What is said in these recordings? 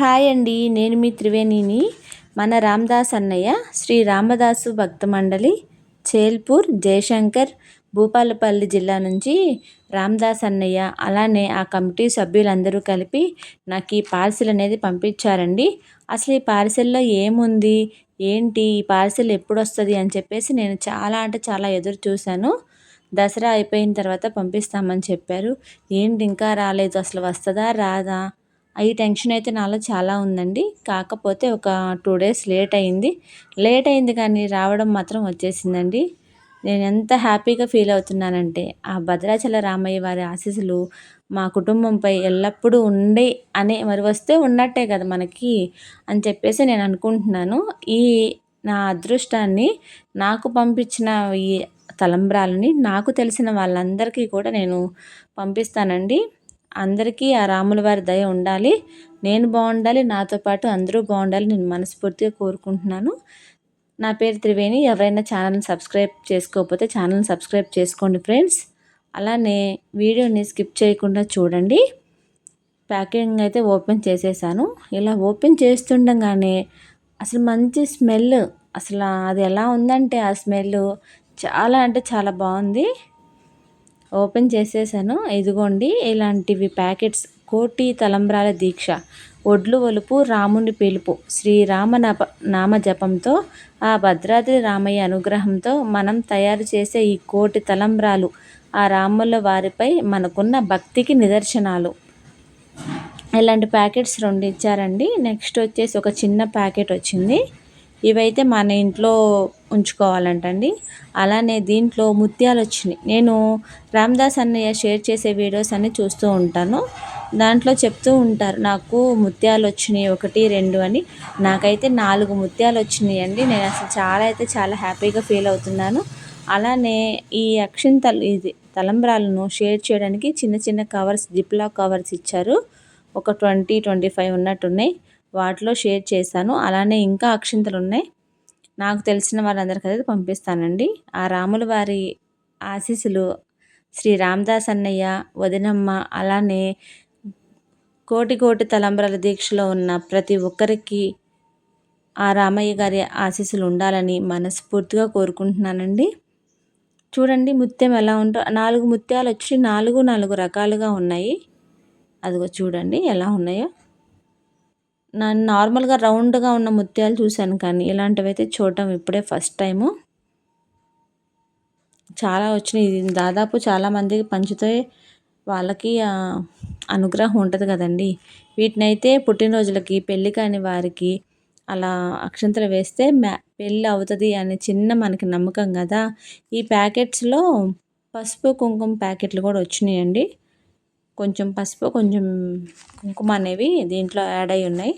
Hi అండి నేను మీ త్రివేణిని. మన రామదాస్ అన్నయ్య శ్రీ రామదాసు భక్త మండలి చేల్పూర్ జయశంకర్ భూపాలపల్లి జిల్లా నుంచి రామదాస్ అన్నయ్య అలానే ఆ కమిటీ సభ్యులందరూ కలిపి నాకు ఈ పార్సిల్ అనేది పంపించారండి. అసలు ఈ పార్సిల్లో ఏముంది? ఏంటి? ఈ పార్సిల్ ఎప్పుడు వస్తుంది అని చెప్పేసి నేను చాలా అంటే చాలా ఎదురు చూశాను. దసరా అయిపోయిన తర్వాత పంపిస్తామని చెప్పారు. ఏంటి ఇంకా రాలేదు? అసలు వస్తుందా? రాదా? ఈ టెన్షన్ అయితే నాలో చాలా ఉందండి. కాకపోతే ఒక టూ డేస్ లేట్ అయింది. లేట్ అయింది కానీ రావడం మాత్రం వచ్చేసిందండి. నేను ఎంత హ్యాపీగా ఫీల్ అవుతున్నానంటే ఆ భద్రాచల రామయ్య వారి ఆశీస్సులు మా కుటుంబంపై ఎల్లప్పుడూ ఉండే అనే మరి వస్తే ఉన్నట్టే కదా మనకి అని చెప్పేసి నేను అనుకుంటున్నాను. ఈ నా అదృష్టాన్ని నాకు పంపించిన ఈ తలంబ్రాలని నాకు తెలిసిన వాళ్ళందరికీ కూడా నేను పంపిస్తానండి. అందరికీ ఆ రాముల వారి దయ ఉండాలి. నేను బాగుండాలి నాతో పాటు అందరూ బాగుండాలి నేను మనస్ఫూర్తిగా కోరుకుంటున్నాను. నా పేరు త్రివేణి. ఎవరైనా ఛానల్ని సబ్స్క్రైబ్ చేసుకోకపోతే ఛానల్ని సబ్స్క్రైబ్ చేసుకోండి ఫ్రెండ్స్. అలానే వీడియోని స్కిప్ చేయకుండా చూడండి. ప్యాకింగ్ అయితే ఓపెన్ చేసేసాను. ఇలా ఓపెన్ చేస్తుండగానే అసలు మంచి స్మెల్ అసలు అది ఎలా ఉందంటే ఆ స్మెల్ చాలా అంటే చాలా బాగుంది. ఓపెన్ చేసేసాను. ఇదిగోండి ఇలాంటివి ప్యాకెట్స్. కోటి తలంబ్రాల దీక్ష. ఒడ్లు ఒలుపు రాముని పిలుపు. శ్రీరామ నప నామ జపంతో ఆ భద్రాద్రి రామయ్య అనుగ్రహంతో మనం తయారు చేసే ఈ కోటి తలంబ్రాలు ఆ రాముల వారిపై మనకున్న భక్తికి నిదర్శనాలు. ఇలాంటి ప్యాకెట్స్ రెండు ఇచ్చారండి. నెక్స్ట్ వచ్చేసి ఒక చిన్న ప్యాకెట్ వచ్చింది. ఇవైతే మన ఇంట్లో ఉంచుకోవాలంటండి. అలానే దీంట్లో ముత్యాలు వచ్చినాయి నేను రామ్దాస్ అన్నయ్య షేర్ చేసే వీడియోస్ అన్నీ చూస్తూ ఉంటాను. దాంట్లో చెప్తూ ఉంటారు నాకు ముత్యాలు వచ్చినాయి ఒకటి రెండు అని. నాకైతే నాలుగు ముత్యాలు వచ్చినాయి అండి నేను అసలు చాలా అయితే చాలా హ్యాపీగా ఫీల్ అవుతున్నాను. అలానే ఈ అక్షింతలు ఇది తలంబ్రాలను షేర్ చేయడానికి చిన్న చిన్న కవర్స్ జిప్లా కవర్స్ ఇచ్చారు. ఒక ట్వంటీ ట్వంటీ ఫైవ్ ఉన్నట్టున్నాయి. వాటిలో షేర్ చేశాను. అలానే ఇంకా అక్షింతలు ఉన్నాయి నాకు తెలిసిన వాళ్ళందరికీ అయితే పంపిస్తానండి. ఆ రాముల వారి ఆశీస్సులు శ్రీ రామదాస్ అన్నయ్య వదినమ్మ అలానే కోటి కోటి తలంబ్రల దీక్షలో ఉన్న ప్రతి ఒక్కరికి ఆ రామయ్య గారి ఆశీస్సులు ఉండాలని మనస్ఫూర్తిగా కోరుకుంటున్నానండి. చూడండి ముత్యం ఎలా ఉంటో. నాలుగు ముత్యాలు వచ్చి నాలుగు నాలుగు రకాలుగా ఉన్నాయి. అదిగో చూడండి ఎలా ఉన్నాయో. నేను నార్మల్గా రౌండ్గా ఉన్న ముత్యాలు చూశాను కానీ ఇలాంటివైతే చూడటం ఇప్పుడే ఫస్ట్ టైము. చాలా వచ్చినాయి. దాదాపు చాలామందికి పంచితే వాళ్ళకి అనుగ్రహం ఉంటుంది కదండి. వీటిని అయితే పుట్టినరోజులకి పెళ్ళి కాని వారికి అలా అక్షంతలు వేస్తే మ్యా పెళ్ళి అవుతుంది అనే చిన్న మనకి నమ్మకం కదా. ఈ ప్యాకెట్స్లో పసుపు కుంకుమ ప్యాకెట్లు కూడా వచ్చినాయండి. కొంచెం పసుపు కొంచెం కుంకుమ అనేవి దీంట్లో యాడ్ అయి ఉన్నాయి.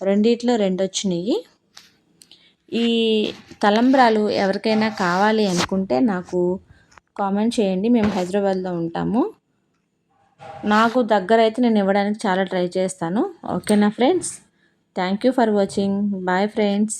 రెండిట్లో రెండు వచ్చినాయి. ఈ తలంబ్రాలు ఎవరికైనా కావాలి అనుకుంటే నాకు కామెంట్ చేయండి. మేము హైదరాబాద్లో ఉంటాము. నాకు దగ్గర అయితే నేను ఇవ్వడానికి చాలా ట్రై చేస్తాను. ఓకేనా friends? Thank you for watching. Bye friends.